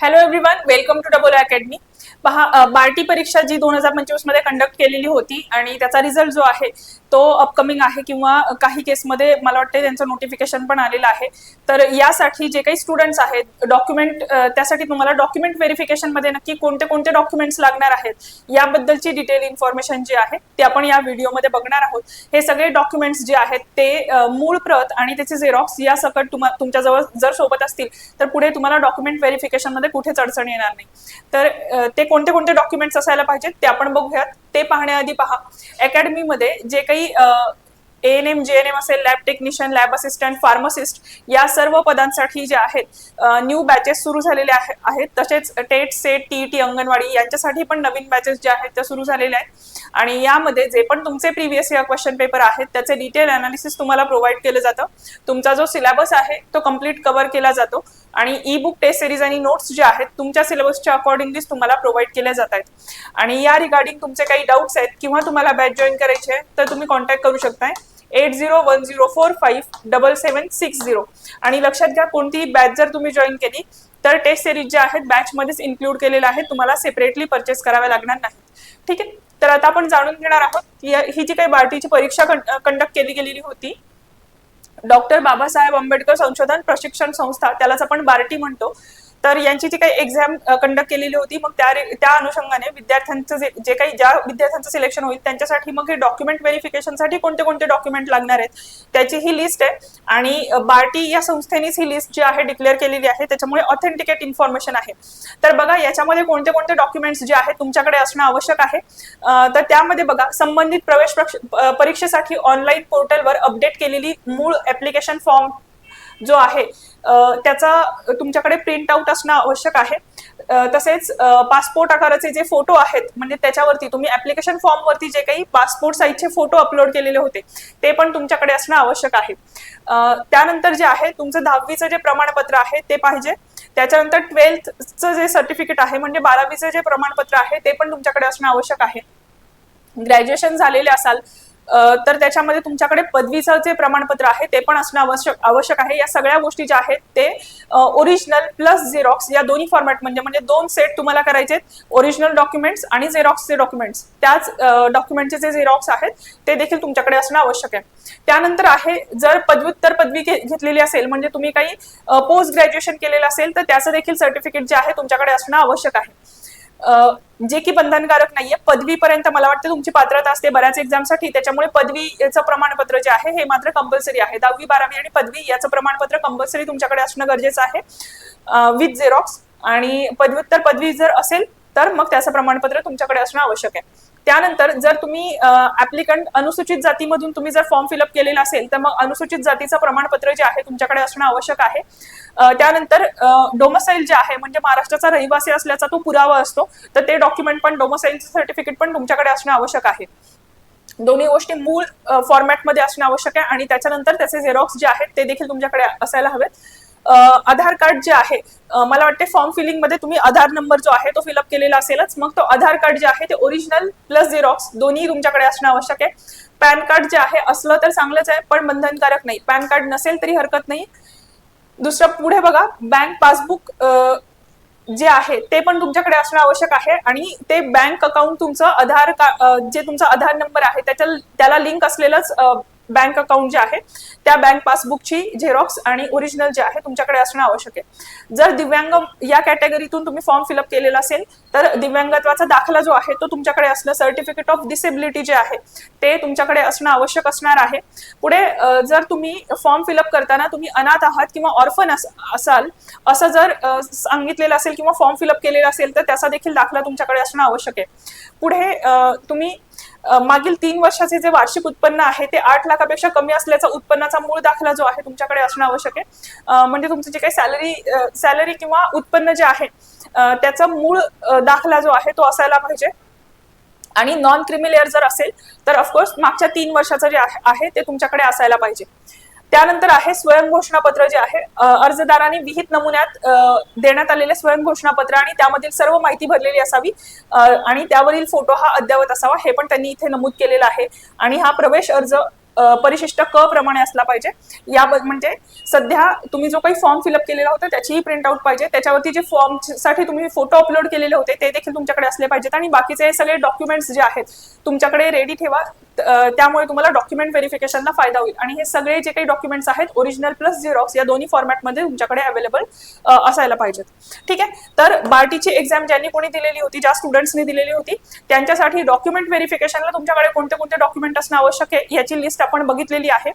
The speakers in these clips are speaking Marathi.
Hello everyone welcome to double academy पहा बार्टी परीक्षा जी दोन हजार पंचवीसमध्ये कंडक्ट केलेली होती आणि त्याचा रिझल्ट जो आहे तो अपकमिंग आहे किंवा काही केसमध्ये मला वाटते त्यांचं नोटिफिकेशन पण आलेलं आहे. तर यासाठी जे काही स्टुडंट्स आहेत डॉक्युमेंट त्यासाठी तुम्हाला डॉक्युमेंट व्हेरिफिकेशनमध्ये नक्की कोणते कोणते डॉक्युमेंट्स लागणार आहेत याबद्दलची डिटेल इन्फॉर्मेशन जी आहे ते आपण या व्हिडिओमध्ये बघणार आहोत. हे सगळे डॉक्युमेंट्स जे आहेत ते मूळ प्रत आणि त्याचे झेरॉक्स या सकट तुम्हा तुमच्याजवळ जर सोबत असतील तर पुढे तुम्हाला डॉक्युमेंट व्हेरिफिकेशनमध्ये कुठेच अडचण येणार नाही. तर ते कोणते कोणते डॉक्युमेंट्स असायला पाहिजेत ते आपण बघूयात. ते पाहण्याआधी पहा. अकॅडमीमध्ये जे काही A N M G N M असेल lab technician lab assistant pharmacist या सर्व पदांसाठी जे आहेत न्यू बॅचेस सुरू झालेले आहेत. तसेच टेट सेट टीईटी अंगणवाडी यांच्यासाठी पण नवीन बॅचेस जे आहेत त्या सुरू झालेल्या आहेत. आणि यामध्ये जे पण तुमचे प्रिव्हियस इयर क्वेश्चन पेपर आहेत त्याचे डिटेल अनालिसिस तुम्हाला प्रोव्हाइड केलं जातं. तुमचा जो सिलेबस आहे तो कंप्लीट कव्हर केला जातो. आणि ई बुक टेस्ट सिरीज आणि नोट्स जे आहेत तुमच्या सिलेबसच्या अकॉर्डिंगलीच तुम्हाला प्रोव्हाइड केल्या जात आहेत. आणि या रिगार्डिंग तुमचे काही डाऊट्स आहेत किंवा तुम्हाला बॅच जॉईन करायचे आहे तर तुम्ही कॉन्टॅक्ट करू शकताय. Eight zero one zero four five double seven six zero आणि लक्षात घ्या कोणतीही बॅच जर तुम्ही जॉईन केली तर टेस्ट सिरीज जे आहेत बॅचमध्येच इन्क्लूड केलेल्या आहेत. तुम्हाला सेपरेटली परचेस कराव्या लागणार नाहीत ठीक आहे? तर आता आपण जाणून घेणार आहोत की ही जी काही बार्टीची परीक्षा कंडक्ट केली गेलेली होती डॉक्टर बाबासाहेब आंबेडकर संशोधन प्रशिक्षण संस्था त्यालाच आपण बार्टी म्हणतो. तर यांची जी काही एक्झाम कंडक्ट केलेली होती मग त्या रे- त्या अनुषंगाने विद्यार्थ्यांचं जे जे काही ज्या विद्यार्थ्यांचं सिलेक्शन होईल त्यांच्यासाठी मग हे डॉक्युमेंट व्हेरिफिकेशनसाठी कोणते कोणते डॉक्युमेंट लागणार आहेत त्याची ही लिस्ट आहे. आणि बार्टी या संस्थेनेच ही लिस्ट जी आहे डिक्लेअर केलेली आहे त्याच्यामुळे ऑथेंटिकेट इन्फॉर्मेशन आहे. तर बघा याच्यामध्ये कोणते कोणते डॉक्युमेंट्स जे आहेत तुमच्याकडे असणं आवश्यक आहे. तर त्यामध्ये बघा संबंधित प्रवेश प्रक्ष- परीक्षेसाठी ऑनलाईन पोर्टलवर अपडेट केलेली मूळ ऍप्लिकेशन फॉर्म जो आहे त्याचा तुमच्याकडे प्रिंट आउट असणं आवश्यक आहे. तसेच पासपोर्ट आकाराचे जे फोटो आहेत म्हणजे त्याच्यावरती तुम्ही ऍप्लिकेशन फॉर्म वरती जे काही पासपोर्ट साईजचे फोटो अपलोड केलेले होते ते पण तुमच्याकडे असणं आवश्यक आहे. त्यानंतर जे आहे तुमचं दहावीचं जे प्रमाणपत्र आहे ते पाहिजे. त्याच्यानंतर ट्वेल्थचं जे सर्टिफिकेट आहे म्हणजे बारावीचं जे प्रमाणपत्र आहे ते पण तुमच्याकडे असणं आवश्यक आहे. ग्रॅज्युएशन झालेले असाल तर त्याच्यामध्ये तुमच्याकडे पदवीचं जे प्रमाणपत्र आहे ते पण असणं आवश्यक आवश्यक आहे. या सगळ्या गोष्टी ज्या आहेत ते ओरिजिनल प्लस झेरॉक्स या दोन्ही फॉर्मॅट म्हणजे म्हणजे दोन सेट तुम्हाला करायचे ओरिजिनल डॉक्युमेंट्स आणि झेरॉक्सचे डॉक्युमेंट्स त्याच डॉक्युमेंटचे जे झेरॉक्स आहेत ते देखील तुमच्याकडे असणं आवश्यक आहे. त्यानंतर आहे जर पदव्युत्तर पदवी घेतलेली असेल म्हणजे तुम्ही काही पोस्ट ग्रॅज्युएशन केलेलं असेल तर त्याचं देखील सर्टिफिकेट जे आहे तुमच्याकडे असणं आवश्यक आहे. जे की बंधनकारक नाहीये. पदवीपर्यंत मला वाटतं तुमची पात्रता असते बऱ्याच एक्झामसाठी त्याच्यामुळे पदवीचं प्रमाणपत्र जे आहे हे मात्र कंपल्सरी आहे. दहावी बारावी आणि पदवी याचं प्रमाणपत्र कंपल्सरी तुमच्याकडे असणं गरजेचं आहे. विथ झेरॉक्स आणि पदव्युत्तर पदवी जर असेल तर मग त्याचं प्रमाणपत्र तुमच्याकडे असणं आवश्यक आहे. त्यानंतर जर तुम्ही ऍप्लिकंट अनुसूचित जातीमधून तुम्ही जर फॉर्म फिलअप केलेला असेल तर मग अनुसूचित जातीचं प्रमाणपत्र जे आहे तुमच्याकडे असणं आवश्यक आहे. त्यानंतर डोमसाईल जे आहे म्हणजे महाराष्ट्राचा रहिवासी असल्याचा तो पुरावा असतो तर ते डॉक्युमेंट पण डोमसाईलचं सर्टिफिकेट पण तुमच्याकडे असणं आवश्यक आहे. दोन्ही गोष्टी मूळ फॉर्मॅटमध्ये असणं आवश्यक आहे आणि त्याच्यानंतर त्याचे झेरॉक्स जे आहेत ते देखील तुमच्याकडे असायला हवेत. आधार कार्ड जे आहे मला वाटते फॉर्म फिलिंगमध्ये तुम्ही आधार नंबर जो आहे तो फिलअप केलेला असेलच. मग तो आधार कार्ड जे आहे ते ओरिजिनल प्लस झेरॉक्स दोन्ही तुमच्याकडे असणं आवश्यक आहे. पॅन कार्ड जे आहे असलं तर चांगलंच आहे पण बंधनकारक नाही. पॅन कार्ड नसेल तरी हरकत नाही. दुसरं पुढे बघा बँक पासबुक जे आहे ते पण तुमच्याकडे असणं आवश्यक आहे. आणि ते बँक अकाउंट तुमचं आधार का जे तुमचा आधार नंबर आहे त्याच्या त्याला लिंक असलेलंच बँक अकाउंट जे आहे त्या बँक पासबुकची झेरॉक्स आणि ओरिजिनल जे आहे तुमच्याकडे असणं आवश्यक आहे. जर दिव्यांग या कॅटेगरीतून तुम्ही फॉर्म फिलअप केलेला असेल तर दिव्यांगत्वाचा दाखला जो आहे तो तुमच्याकडे असणं सर्टिफिकेट ऑफ डिसेबिलिटी जे आहे ते तुमच्याकडे असणं आवश्यक असणार आहे. पुढे जर तुम्ही फॉर्म फिलअप करताना तुम्ही अनाथ आहात किंवा ऑर्फन असाल असं जर सांगितलेलं असेल किंवा फॉर्म फिलअप केलेला असेल तर त्याचा देखील दाखला तुमच्याकडे असणं आवश्यक आहे. पुढे तुम्ही मागील तीन वर्षाचे जे वार्षिक उत्पन्न आहे ते आठ लाखापेक्षा कमी असल्याचा उत्पन्नाचा मूळ दाखला जो आहे तुमच्याकडे असणं आवश्यक आहे. म्हणजे तुमचं जे काही सॅलरी सॅलरी किंवा उत्पन्न जे आहे त्याचा मूळ दाखला जो आहे तो असायला पाहिजे. आणि नॉन क्रिमिलेअर जर असेल तर ऑफकोर्स मागच्या तीन वर्षाचं जे आहे ते तुमच्याकडे असायला पाहिजे. त्यानंतर आहे स्वयंघोषणापत्र जे आहे अर्जदाराने विहित नमुन्यात देण्यात आलेले स्वयंघोषणापत्र आणि त्यामधील सर्व माहिती भरलेली असावी. आणि त्यावरील फोटो हा अद्यावत असावा हे पण त्यांनी इथे नमूद केलेलं आहे. आणि हा प्रवेश अर्ज परिशिष्ट क प्रमाणे असला पाहिजे. या म्हणजे सध्या तुम्ही जो काही फॉर्म फिलअप केलेला होता त्याचीही प्रिंट आउट पाहिजे. त्याच्यावरती जे फॉर्मसाठी तुम्ही फोटो अपलोड केलेले होते ते देखील तुमच्याकडे असले पाहिजेत. आणि बाकीचे सगळे डॉक्युमेंट्स जे आहेत तुमच्याकडे रेडी ठेवा. त्यामुळे तुम्हाला डॉक्युमेंट व्हेरिफिकेशनला फायदा होईल. आणि हे सगळे जे काही डॉक्युमेंट्स आहेत ओरिजिनल प्लस झेरॉक्स या दोन्ही फॉर्मॅटमध्ये तुमच्याकडे अवेलेबल असायला पाहिजेत. ठीक आहे? तर बार्टीची एक्झाम ज्यांनी कोणी दिलेली होती ज्या स्टुडंट्सनी दिलेली होती त्यांच्यासाठी डॉक्युमेंट व्हेरिफिकेशनला तुमच्याकडे कोणते कोणते डॉक्युमेंट असणं आवश्यक आहे याची लिस्ट आपण बघितलेली आहे.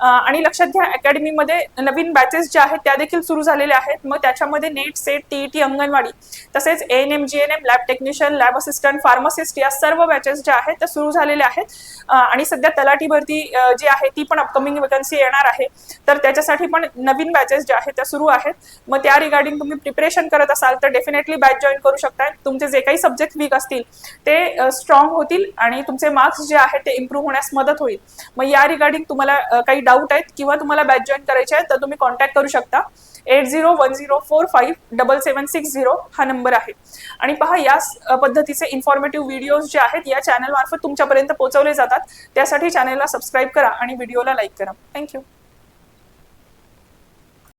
आणि लक्षात घ्या अकॅडमीमध्ये नवीन बॅचेस ज्या आहेत त्या देखील सुरू झालेल्या आहेत. मग त्याच्यामध्ये नेट सेट टीईटी अंगणवाडी तसेच N M G N M lab technician lab assistant pharmacist या सर्व बॅचेस ज्या आहेत त्या सुरू झालेल्या आहेत. आणि सध्या तलाठी भरती जी आहे ती पण अपकमिंग वेकन्सी येणार आहे. तर त्याच्यासाठी पण नवीन बॅचेस ज्या आहेत त्या सुरू आहेत. मग त्या रिगार्डिंग तुम्ही प्रिपरेशन करत असाल तर डेफिनेटली बॅच जॉईन करू शकताय. तुमचे जे काही सब्जेक्ट वीक असतील ते स्ट्रॉंग होतील आणि तुमचे मार्क्स जे आहेत ते इम्प्रूव्ह होण्यास मदत होईल. मग या रिगार्डिंग तुम्हाला काही डाऊट आहेत किंवा तुम्हाला बॅच जॉईन करायचे आहेत तर तुम्ही कॉन्टॅक्ट करू शकता. Eight zero one zero four five double seven six zero हा नंबर आहे. आणि पहा या पद्धतीचे इन्फॉर्मेटिव्ह व्हिडिओज जे आहेत या चॅनल मार्फत तुमच्यापर्यंत पोहोचवले जातात. त्यासाठी चॅनलला सबस्क्राईब करा आणि व्हिडिओला लाईक करा. थँक्यू